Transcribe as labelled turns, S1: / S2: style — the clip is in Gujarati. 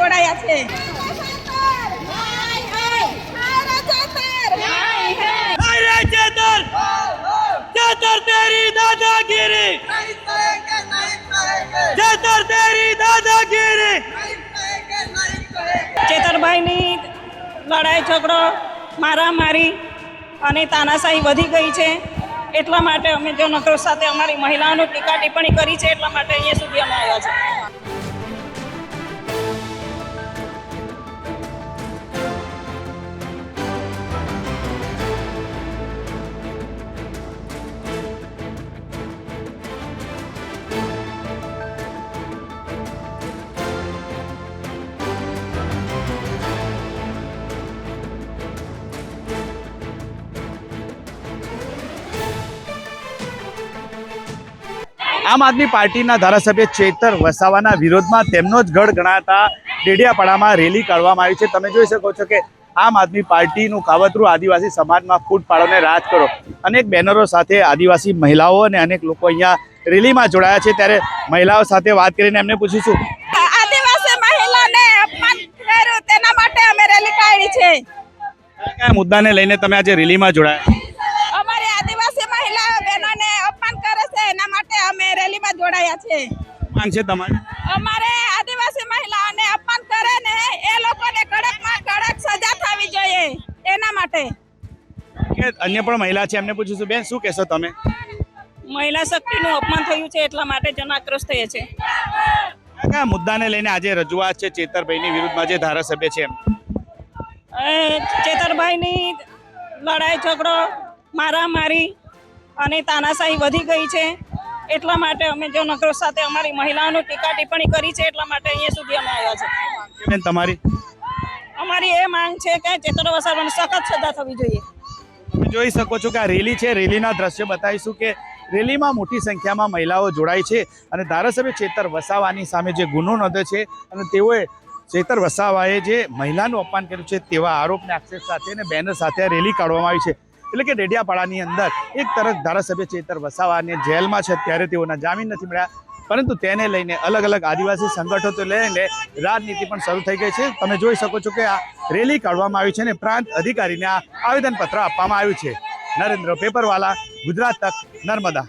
S1: જોડાયા છે. દાદાગીરી દાદાગીરી ચેતરભાઈની લડાઈ ઝઘડો, મારામારી અને તાનાશાહી વધી ગઈ છે. એટલા માટે અમે જો નકરો સાથે અમારી મહિલાઓની ટીકા ટિપ્પણી કરી છે. એટલા માટે અહીંયા સુધી અમે આવ્યા છે
S2: આમ આદમી પાર્ટીના ધારાસભ્ય ચેતર વસાવાના વિરોધમાં તેમનો જ ગઢ ગણાતા ડેડિયાપાડામાં રેલી કાઢવામાં આવી છે. તમે જોઈ શકો છો કે આમ આદમી પાર્ટીનું કાવતરું આદિવાસી સમાજમાં ફૂટ પાડોને રાજ કરો. અનેક બેનરો સાથે આદિવાસી મહિલાઓ અને અનેક લોકો અહીંયા રેલીમાં જોડાયા છે. ત્યારે મહિલાઓ સાથે વાત કરીને એમને પૂછીશું.
S1: આદિવાસી મહિલાને અપમાન કર્યું તેના માટે અમે રેલી કાઢી છે.
S2: કયા કયા મુદ્દાને લઈને તમે આજે રેલીમાં જોડાયા?
S1: જોડાયા છે.
S2: માંગ છે તમારે?
S1: અમારે આદિવાસી મહિલાઓને અપમાન કરે ને એ લોકોને કડકમાં કડક સજા થવી જોઈએ એના માટે.
S2: કે અન્ય પણ મહિલા છે એમને પૂછીશું બેન શું કહેશો તમે?
S1: મહિલા શક્તિનું અપમાન થયું છે એટલા માટે જન આક્રોશ થયે છે.
S2: કયા કયા મુદ્દાને લઈને આજે રજૂઆત છે ચેતરભાઈની વિરુદ્ધમાં જે ધારાસભ્ય છે
S1: ચેતરભાઈની લડાઈ ઝઘડો મારામારી અને તાનાશાહી વધી ગઈ છે. એટલા માટે અમે જનક્રોશ સાથે અમારી મહિલાઓનું ટીકા ટિપ્પણી કરી છે એટલા માટે અહીંયા સુધી અમે આવ્યા છે.
S2: તમારી?
S1: અમારી એ માંગ છે કે ચેતર વસાવાને સખત સજા થવી જોઈએ.
S2: તમે જોઈ શકો છો કે આ રેલી છે. રેલીના દ્રશ્ય બતાવીશું કે રેલીમાં મોટી સંખ્યામાં મહિલાઓ જોડાય છે અને ધારાસભ્ય ચેતર વસાવાની સામે જે ગુનો નોંધ્યો છે અને તેઓએ ચેતર વસાવાએ જે મહિલાનું અપમાન કર્યું છે તેવા આરોપને આક્ષેપ સાથે અને બેનર સાથે આ રેલી કાઢવામાં આવી છે. એટલે કે ડેડિયાપાડાની અંદર એક તરફ ધારાસભ્ય ચેતર વસાવાને જેલમાં છે, ત્યારે તેઓના જામીન નથી મળ્યા. પરંતુ તેને લઈને અલગ અલગ આદિવાસી સંગઠનો લઈને રાજનીતિ પણ શરૂ થઈ ગઈ છે. તમે જોઈ શકો છો કે આ રેલી કાઢવામાં આવી છે અને પ્રાંત અધિકારીને આ આવેદનપત્ર આપવામાં આવ્યું છે. નરેન્દ્ર પેપરવાલા, ગુજરાત તક, નર્મદા.